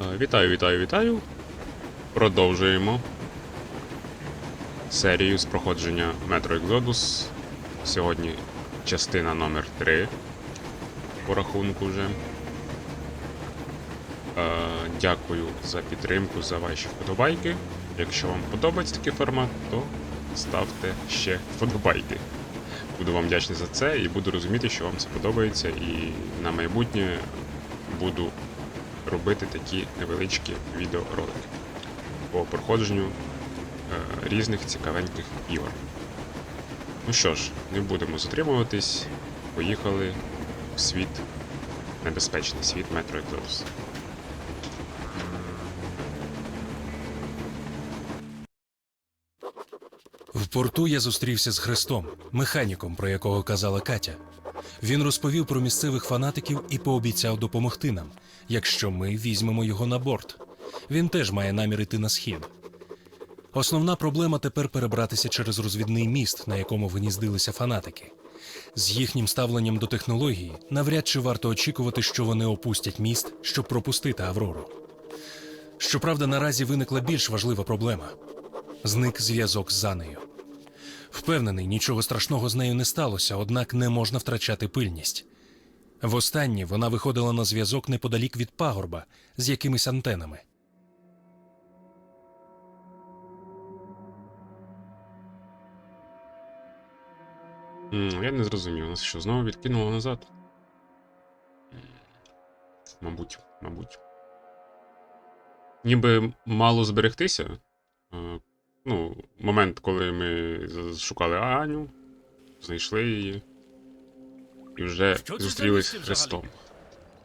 Е, Вітаю, вітаю, вітаю. Продовжуємо серію з проходження Metro Exodus. Сьогодні частина номер 3 по рахунку вже. Е, Дякую за підтримку, за ваші вподобайки. Якщо вам подобається такий формат, то ставте ще вподобайки. Буду вам вдячний за це і буду розуміти, що вам це подобається, і на майбутнє буду робити такі невеличкі відеоролики по проходженню е, різних цікавеньких ігор. Ну що ж, не будемо затримуватись. Поїхали в світ, небезпечний світ Metro Exodus. В порту я зустрівся з Христом, механіком, про якого казала Катя. Він розповів про місцевих фанатиків і пообіцяв допомогти нам, якщо ми візьмемо його на борт. Він теж має намір іти на схід. Основна проблема тепер перебратися через розвідний міст, на якому гніздилися фанатики. З їхнім ставленням до технології навряд чи варто очікувати, що вони опустять міст, щоб пропустити Аврору. Щоправда, наразі виникла більш важлива проблема зник зв'язок з Анею. Впевнений, нічого страшного з нею не сталося, однак не можна втрачати пильність. Востаннє вона виходила на зв'язок неподалік від пагорба з якимись антенами. Я не зрозумів, нас що, знову відкинуло назад? Мабуть, мабуть. Ніби мало зберегтися. Е, Ну, момент, коли ми шукали Аню, знайшли її. І вже зустрілись з Христом.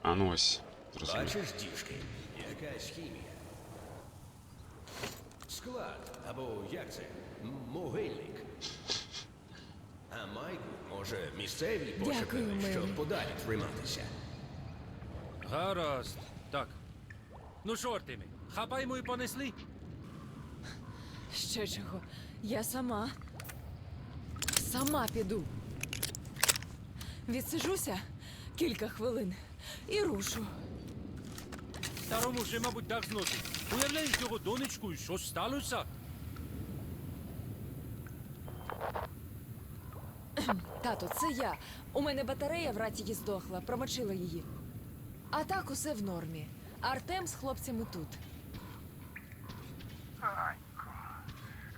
А ну ось, діжки, якась хімія. Склад, або як це? Могильник. А Майку, може, місцеві пошукали, Мері. щоб подалі триматися. Гаразд. Так. Ну, що, Артемі, хапаємо і понесли? Ще чого? Я сама. Сама піду. Відсижуся кілька хвилин і рушу. Старому ще, мабуть, так зносить. Уявляєш його донечку, і що ж сталося? Тато, це я. У мене батарея в рації здохла, промочила її. А так усе в нормі. Артем з хлопцями тут. Анько,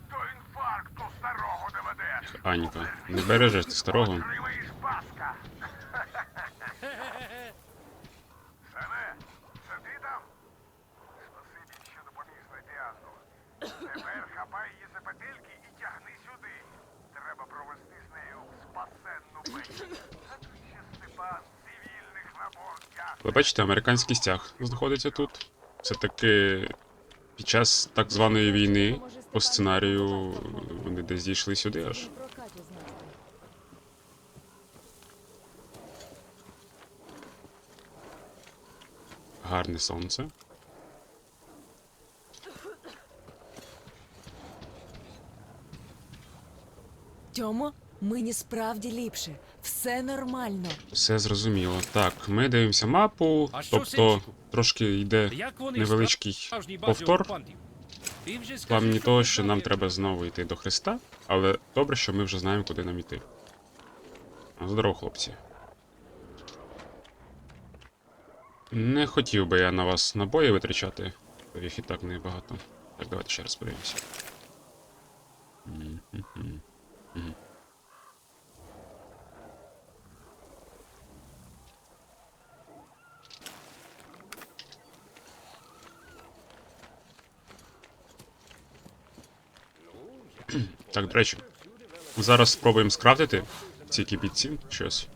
до інфаркту старого доведеш. Аніка, не бережеш ти старого паска. Сане, це ти там? Спасибі, що допоміг знайти Анну. Тепер хапай її за петельки і тягни сюди. Треба провести з нею спасенну бесіду. А тут ще Степан, цивільних на борт тягне. Ви бачите, американський стяг знаходиться тут. Це таки під час так званої війни по сценарію вони десь дійшли сюди аж. Гарне сонце. Тьомо, мені справді ліпше. Все нормально. Все зрозуміло. Так, ми дивимося мапу, А тобто трохи йде невеличкий повтор. плані що того, що нам треба знову йти до Христа, але добре, що ми вже знаємо, куди нам йти. Здорово, хлопці. Не хотів би я на вас набої витрачати, бо їх і так небагато. Так, давайте ще раз подивимося. Мгм, Так, до речі, зараз спробуємо скрафтити ці кипітці щось.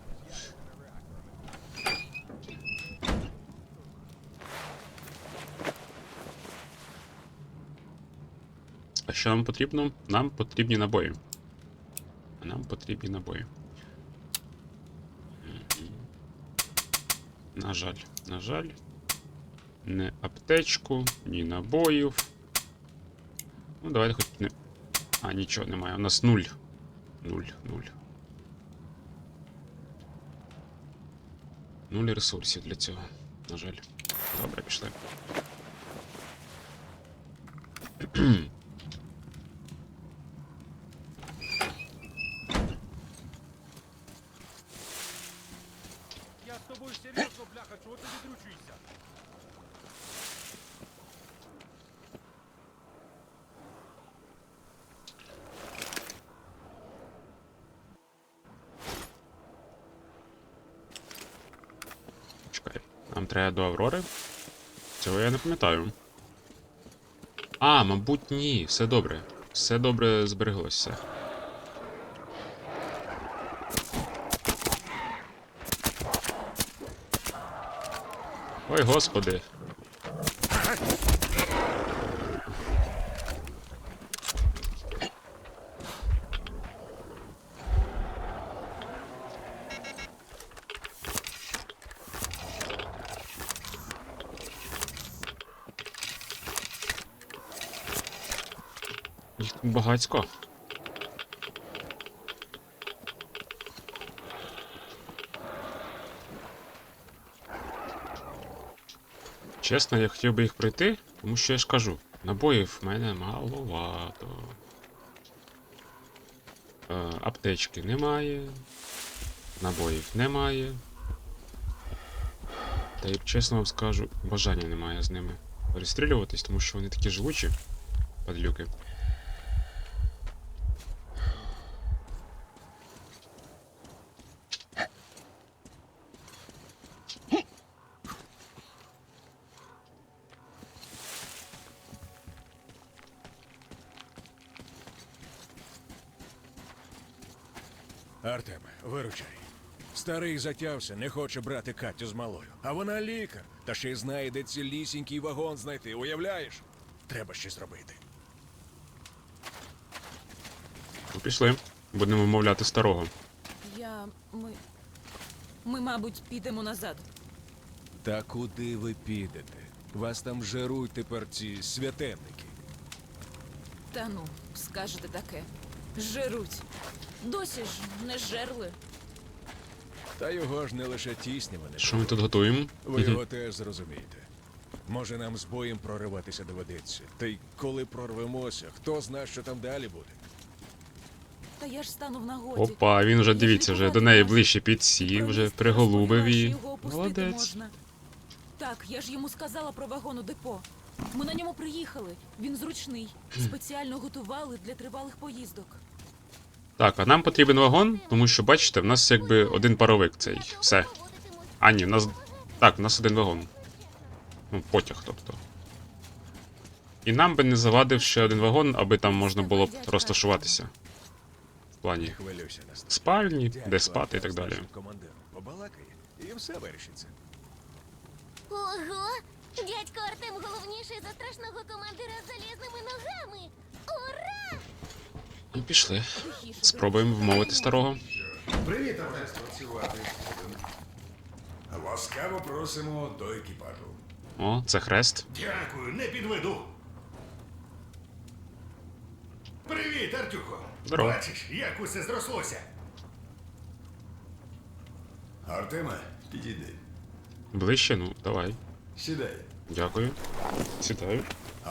А що нам потрібно? Нам потрібні набої. Нам потрібні набої. На жаль, на жаль. Не аптечку, ні набоїв. Ну, давайте хоч не. А, ничего не мое, У нас нуль. Нуль, нуль. Нуль ресурсів для цього. На жаль. Добре, пішли. треба до Аврори. Цього я не пам'ятаю. А, мабуть, ні. Все добре. Все добре збереглося. Ой, господи. Їх тут багацько. Чесно, я хотів би їх пройти, тому що я ж кажу, набоїв в мене маловато. Е, аптечки немає. Набоїв немає. Та й чесно вам скажу, бажання немає з ними перестрілюватись, тому що вони такі живучі, падлюки. Старий затявся, не хоче брати Катю з малою. А вона лікар, та ще й знає, де цілісінький вагон знайти. Уявляєш? Треба щось робити. Ну, пішли. Будемо вмовляти старого. Я. Ми. Ми, мабуть, підемо назад. Та куди ви підете? Вас там жеруть тепер ці святенники. Та ну, скажете таке. Жируть. Досі ж не жерли. Та його ж не лише тіснявани. Що ми тут готуємо? Ви його теж зрозумієте. Може, нам з боєм прориватися доведеться. Та й коли прорвемося, хто зна, що там далі буде. Та я ж стану в нагоді. Опа, він вже дивіться, вже до неї ближче підсів, вже приголубив її. Молодець. Можна. Так, я ж йому сказала про вагон у депо. Ми на ньому приїхали. Він зручний. Спеціально готували для тривалих поїздок. Так, а нам потрібен вагон, тому що, бачите, в нас якби один паровик цей. Все. А, ні, в нас. Так, в нас один вагон. Ну, потяг, тобто. І нам би не завадив ще один вагон, аби там можна було б розташуватися. В плані спальні, де спати і так далі. і все вирішиться. Ого! Дядько Артем головніший за страшного командира з залізними ногами! Ура! Ну, пішли. Спробуємо вмовити старого. Привіт, товариство, працювати. Ласкаво просимо до екіпажу. О, це хрест. Дякую, не підведу. Привіт, Артюхо. Здорово. Бачиш, як усе зрослося. Артеме, підійди. Ближче, ну, давай. Сідай. Дякую. Сідаю.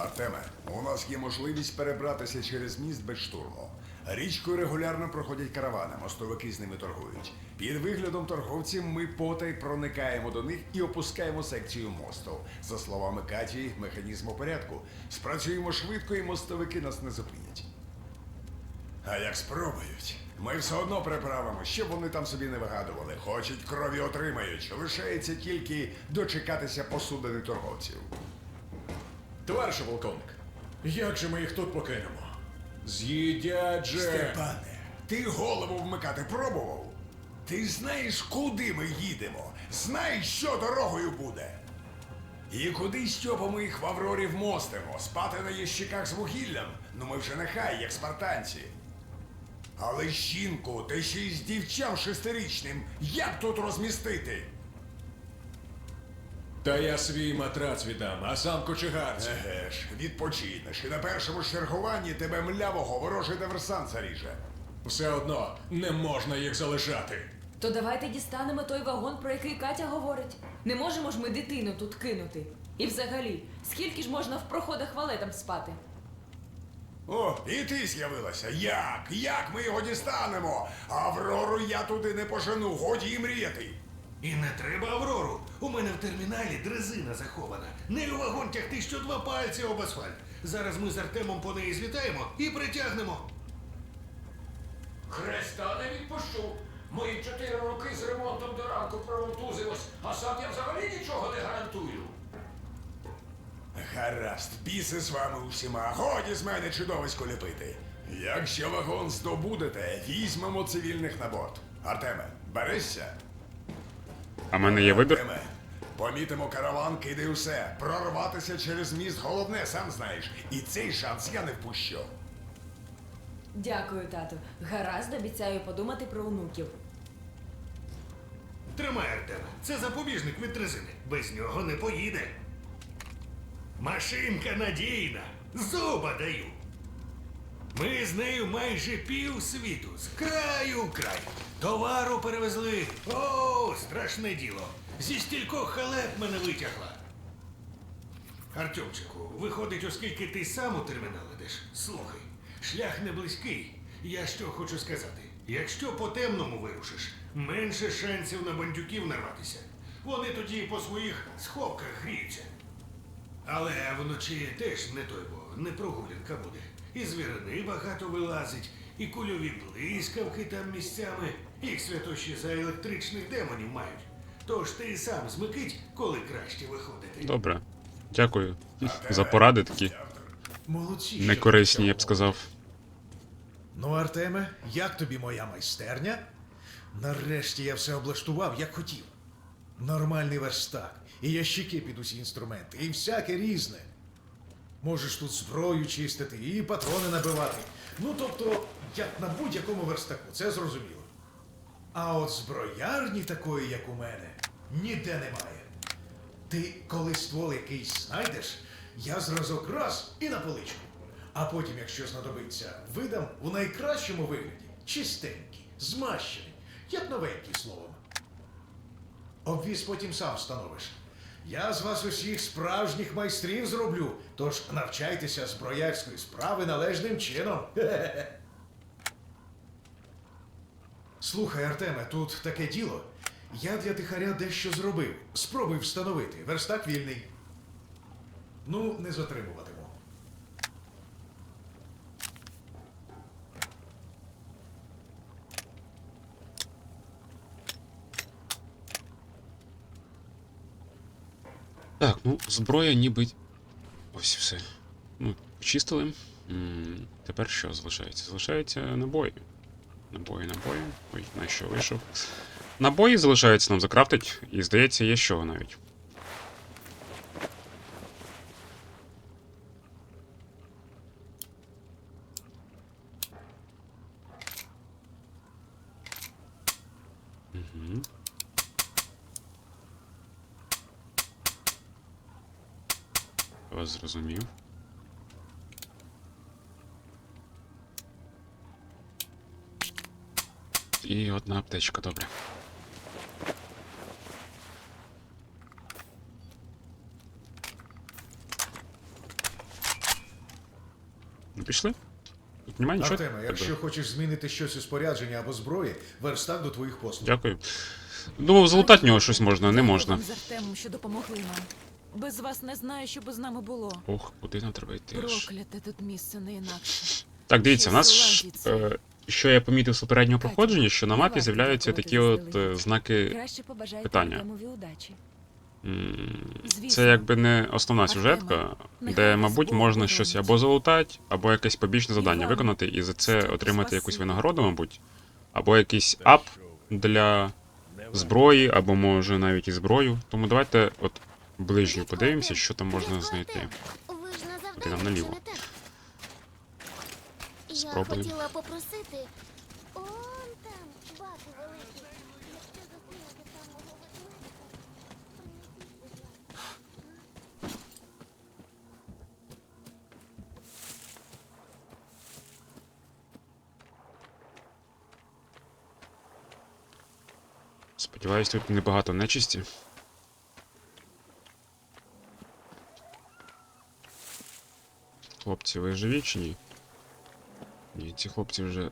Артеме, у нас є можливість перебратися через міст без штурму. Річкою регулярно проходять каравани, мостовики з ними торгують. Під виглядом торговців ми потай проникаємо до них і опускаємо секцію мосту. За словами Каті, механізм у порядку. Спрацюємо швидко і мостовики нас не зупинять. А як спробують, ми все одно приправимо, щоб вони там собі не вигадували. Хочуть крові отримають. Лишається тільки дочекатися посудини торговців. Товаришу полковник, як же ми їх тут покинемо? З'їдять же! Степане, ти голову вмикати пробував? Ти знаєш, куди ми їдемо? Знаєш, що дорогою буде? І куди Стьопа їх в Аврорі вмостимо? Спати на ящиках з вугіллям? Ну ми вже нехай, як спартанці. Але жінку, та ще й з дівчам шестирічним, як тут розмістити? Та я свій матрац віддам, а сам кочегарці. Еге ж, відпочинеш, і на першому ж чергуванні тебе млявого ворожий диверсант заріже. Все одно не можна їх залишати. То давайте дістанемо той вагон, про який Катя говорить. Не можемо ж ми дитину тут кинути. І взагалі, скільки ж можна в проходах валетам спати? О, і ти з'явилася. Як? Як ми його дістанемо? Аврору я туди не пожену, годі і мріяти. І не треба Аврору. У мене в терміналі дрезина захована. Не у вагон тягти що два пальці об асфальт. Зараз ми з Артемом по неї злітаємо і притягнемо. Хреста не відпущу. Мої чотири роки з ремонтом до ранку проволтузилось, а сам я взагалі нічого не гарантую. Гаразд, біси з вами усіма. Годі з мене чудовисько ліпити. Якщо вагон здобудете, візьмемо цивільних на борт. Артеме, берешся? А в мене є вибір. Помітимо караван, кидай усе. Прорватися через міст головне, сам знаєш. І цей шанс я не впущу. Дякую, тату. Гаразд, обіцяю подумати про онуків. Тримай Артема. Це запобіжник від дрезини. Без нього не поїде. Машинка надійна. Зуба даю. Ми з нею майже пів світу, з краю в край. Товару перевезли. О, страшне діло. Зі стількох халеп мене витягла. Артемчику, виходить, оскільки ти сам у термінал ідеш, слухай, шлях не близький. Я що хочу сказати? Якщо по темному вирушиш, менше шансів на бандюків нарватися. Вони тоді по своїх сховках гріються. Але вночі теж не той, бо не прогулянка буде. І звірини багато вилазить, і кульові блискавки там місцями, їх святощі за електричних демонів мають. Тож ти сам змикить, коли краще виходити. Добре. Дякую за поради такі Молодці. некорисні, я б сказав. Ну, Артеме, як тобі моя майстерня? Нарешті я все облаштував, як хотів. Нормальний верстак, і ящики під усі інструменти, і всяке різне. Можеш тут зброю чистити і патрони набивати. Ну, тобто, як на будь-якому верстаку, це зрозуміло. А от зброярні такої, як у мене, ніде немає. Ти коли ствол якийсь знайдеш, я зразок раз і на поличку. А потім, якщо знадобиться, видам у найкращому вигляді чистенький, змащений, як новенький словом. Обвіз потім сам встановиш. Я з вас усіх справжніх майстрів зроблю, тож навчайтеся зброярської справи належним чином. Слухай, Артеме, тут таке діло. Я для тихаря дещо зробив. Спробуй встановити. Верстак вільний. Ну, не затримуватиму. Так, ну, зброя ніби. Ось все. Ну, почистили. Тепер що залишається? Залишається набої. Набої, набої. Ой, на що вийшов. Набої залишається нам закрафтить, і здається, є що навіть. Мгм. Вас зрозумів. І одна аптечка, добре. Ну, пішли? Тут немає нічого. Артеме, якщо хочеш змінити щось у спорядженні або зброї, верстак до твоїх послуг. Дякую. Думав, залутати нього щось можна, не можна. з Артемом, що допомогли нам. Без вас не знаю, що би з нами було. Ох, куди нам треба йти аж. Прокляте тут місце не інакше. Так, дивіться, у нас ж, е, що я помітив з попереднього проходження, що на мапі з'являються такі от е, знаки. Краще побажайте питання. Артемові удачі. м, Звісно. Це якби не основна сюжетка, де, мабуть, можна щось або залутати, або якесь побічне завдання виконати, і за це отримати якусь винагороду, мабуть, або якийсь ап для зброї, або може навіть і зброю. Тому давайте от ближньо подивимося, що там можна знайти. Ви ж на Ти нам наліво. чи не так? Я Спробуємо. хотіла попросити. Он там баки великі. Якщо зупините там мого ведмедика, принесіть, будь ласка. Сподіваюсь, тут небагато нечисті. Хлопці, ви живі чи ні? Ні, ці хлопці вже.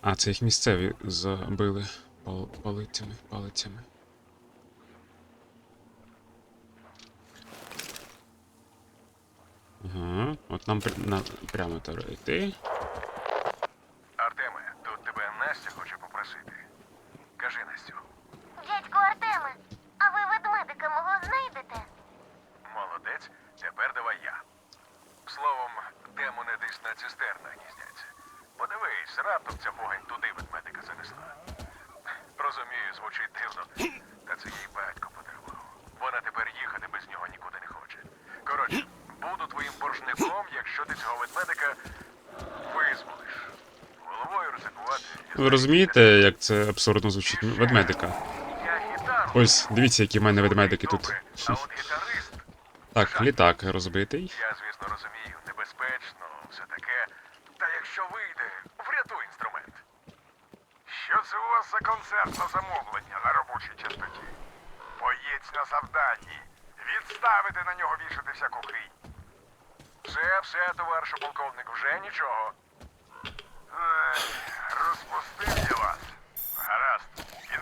А, це їх місцеві забили пал... палицями, палицями. Ага, от нам при... на... прямо треба йти. Артеме, тут тебе Настя хоче попросити. Кажи, Настю. Дядько Артеме, а ви ведмедика мого знайдете? Молодець, тепер давай я. Словом, демони десь на цистернах гніздяться. Подивись, раптом ця погань туди ведмедика занесла. Розумію, звучить дивно, та це їй батько подарував. Вона тепер їхати без нього нікуди не хоче. Коротше, буду твоїм боржником, якщо ти цього ведмедика визволиш. Головою ризикувати. Ви розумієте, як це абсурдно звучить? Ну, Ведмедика. Ось, дивіться, які в мене ведмедики тут. Так, літак розбитий. Я, звісно, розумію, небезпечно, все таке. Та якщо вийде, врятуй інструмент. Що це у вас за концертне замовлення на робочій частоті? Боєць на завданні. Відставити на нього вішати всяку хрінь. Все, все, товаришу полковник, вже нічого.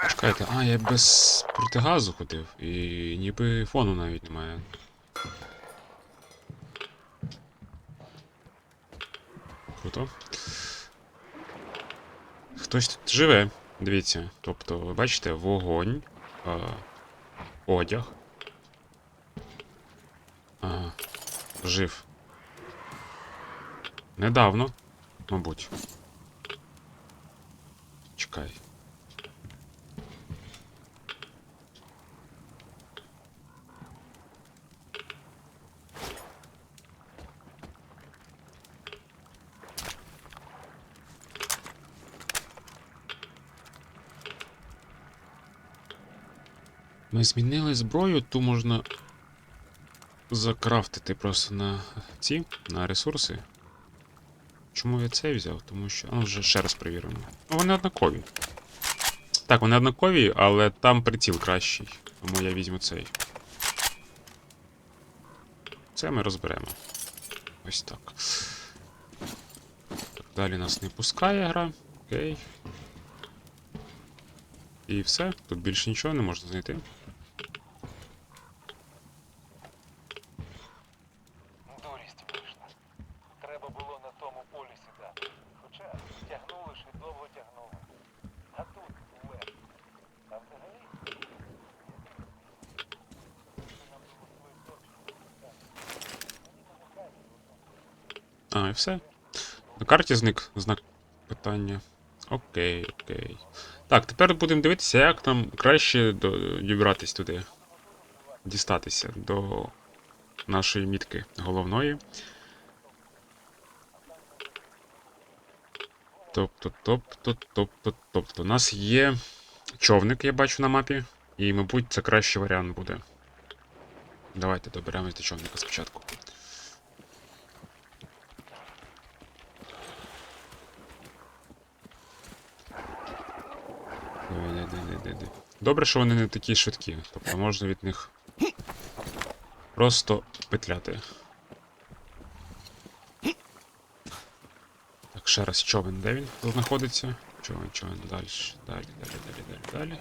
Чекайте, а, я без протигазу ходив, і ніби фону навіть немає. Круто. Хтось тут живе, дивіться. Тобто, ви бачите, вогонь, а, одяг. Ага, жив. Недавно, мабуть. Чекай. Ми змінили зброю, ту можна закрафтити просто на ці, на ресурси. Чому я цей взяв? Тому що. Ну вже ще раз перевіримо. Ну, вони однакові. Так, вони однакові, але там приціл кращий. Тому я візьму цей. Це ми розберемо. Ось так. так далі нас не пускає гра. Окей. І все. Тут більше нічого не можна знайти. Дурість вийшла. Треба було на тому полі сідати. Хоча тягнули ж і довго тягнули. А тут легко. А взагалі. А, і все. На карті зник знак питання. Окей, окей. Так, тепер будемо дивитися, як нам краще дібратись туди. Дістатися до нашої мітки головної. Тобто, тобто, тобто, тобто, у нас є човник, я бачу на мапі, і, мабуть, це кращий варіант буде. Давайте доберемось до човника спочатку. Диви. Добре, що вони не такі швидкі. Тобто можна від них просто петляти. Так, ще раз човен, де він знаходиться? Човен, човен, далі, далі, далі, далі, далі, далі.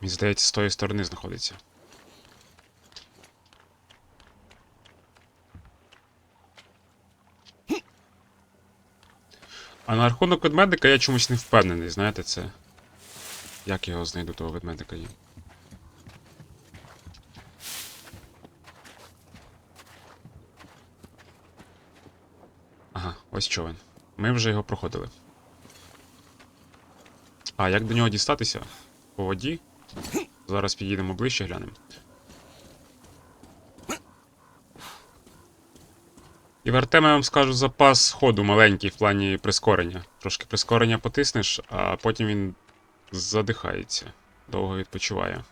Мені здається, з тої сторони знаходиться. А на рахунок ведмедика я чомусь не впевнений, знаєте, це. Як я його знайду, того ведмедика є. Ага, ось човен. Ми вже його проходили. А, як до нього дістатися? По воді? Зараз підійдемо ближче, глянемо. І в Артема я вам скажу запас ходу маленький в плані прискорення. Трошки прискорення потиснеш, а потім він задихається. Довго відпочиває.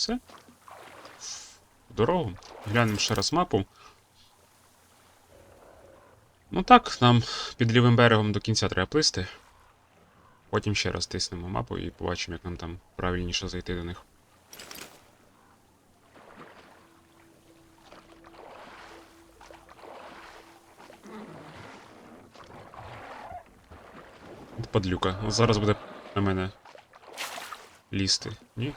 Все. В дорогу. Глянемо ще раз мапу. Ну так, нам під лівим берегом до кінця треба плисти. Потім ще раз тиснемо мапу і побачимо, як нам там правильніше зайти до них. Падлюка. Зараз буде на мене лізти. Ні?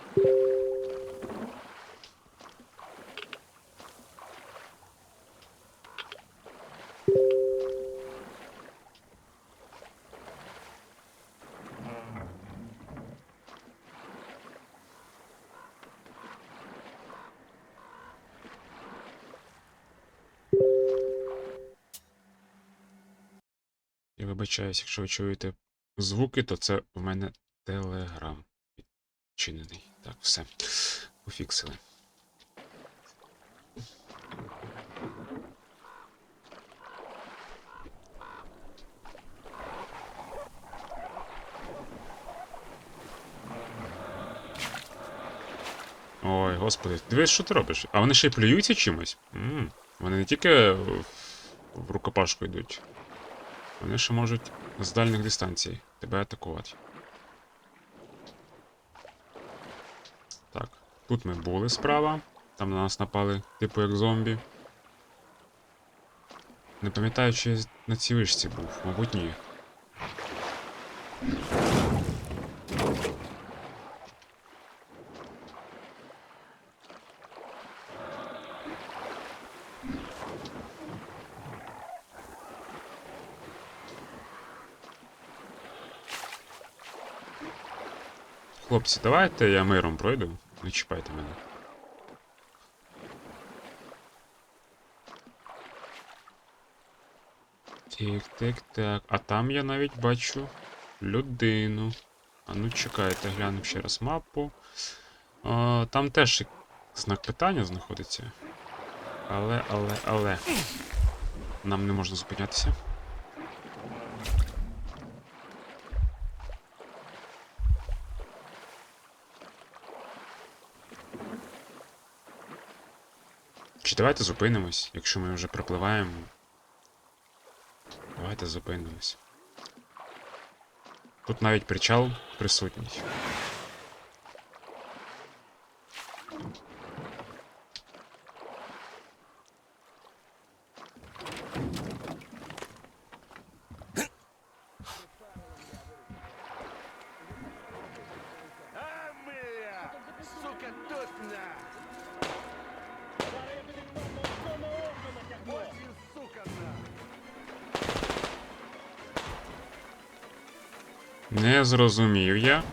Я вибачаюсь, якщо ви чуєте звуки, то це в мене телеграм відчинений. Так, все. Пофіксили. Ой, господи, дивись, що ти робиш? А вони ще й плюються чимось? м Вони не тільки в в рукопашку йдуть. Вони ще можуть з дальніх дистанцій тебе атакувати. Так, тут ми були справа. Там на нас напали, типу як зомбі. Не пам'ятаю, чи я на цій вишці був, мабуть, ні. Хлопці, давайте я миром пройду. Не чіпайте мене. Тик, тик, так. А там я навіть бачу людину. А ну чекайте, глянемо ще раз мапу. А, там теж знак питання знаходиться. Але, але, але. Нам не можна зупинятися. Чи давайте зупинимось, якщо ми вже пропливаємо. Давайте зупинимось. Тут навіть причал присутній. Не зрозумів я.